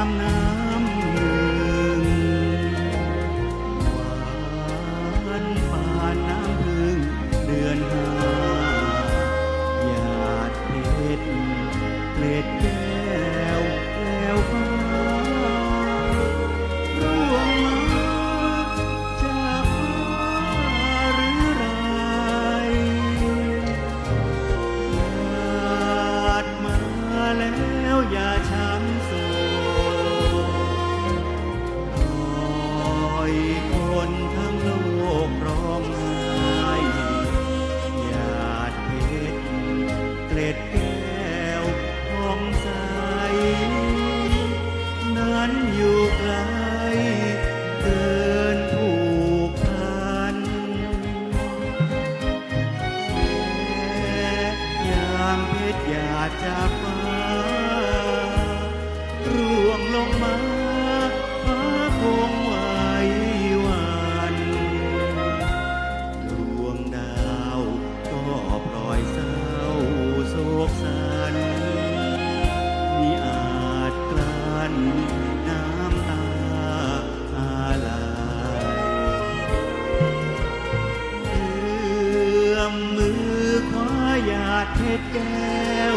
ามน้ำหนึ่งหวานป่านน้ำพึ่งเดือนหาหยาดเพชรเกล็ด จากมาร่วงลงมาฟ้าคงไหววันดวงดาวก็ปล่อยเศร้าโศกสันมีอาจกลั้นน้ำตาอาลัยเอื้อมมือคว้าหยาดเพชรแก้ว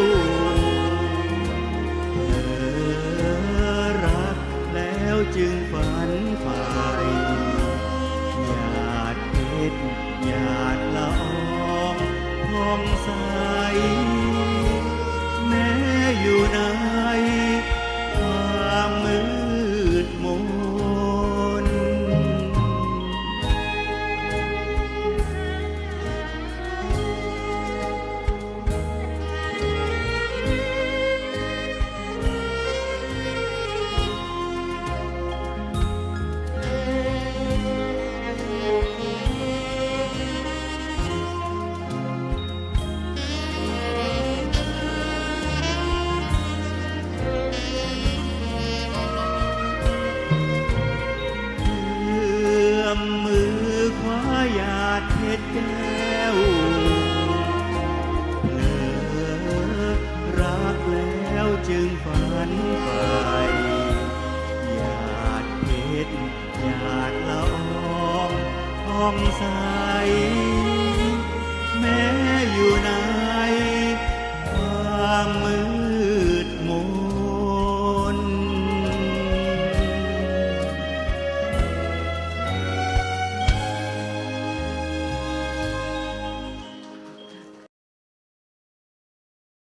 าดเพชรแก้วเผลอรักแล้วจึงฝันไปหยาดเพชรหยาดละอองทองใส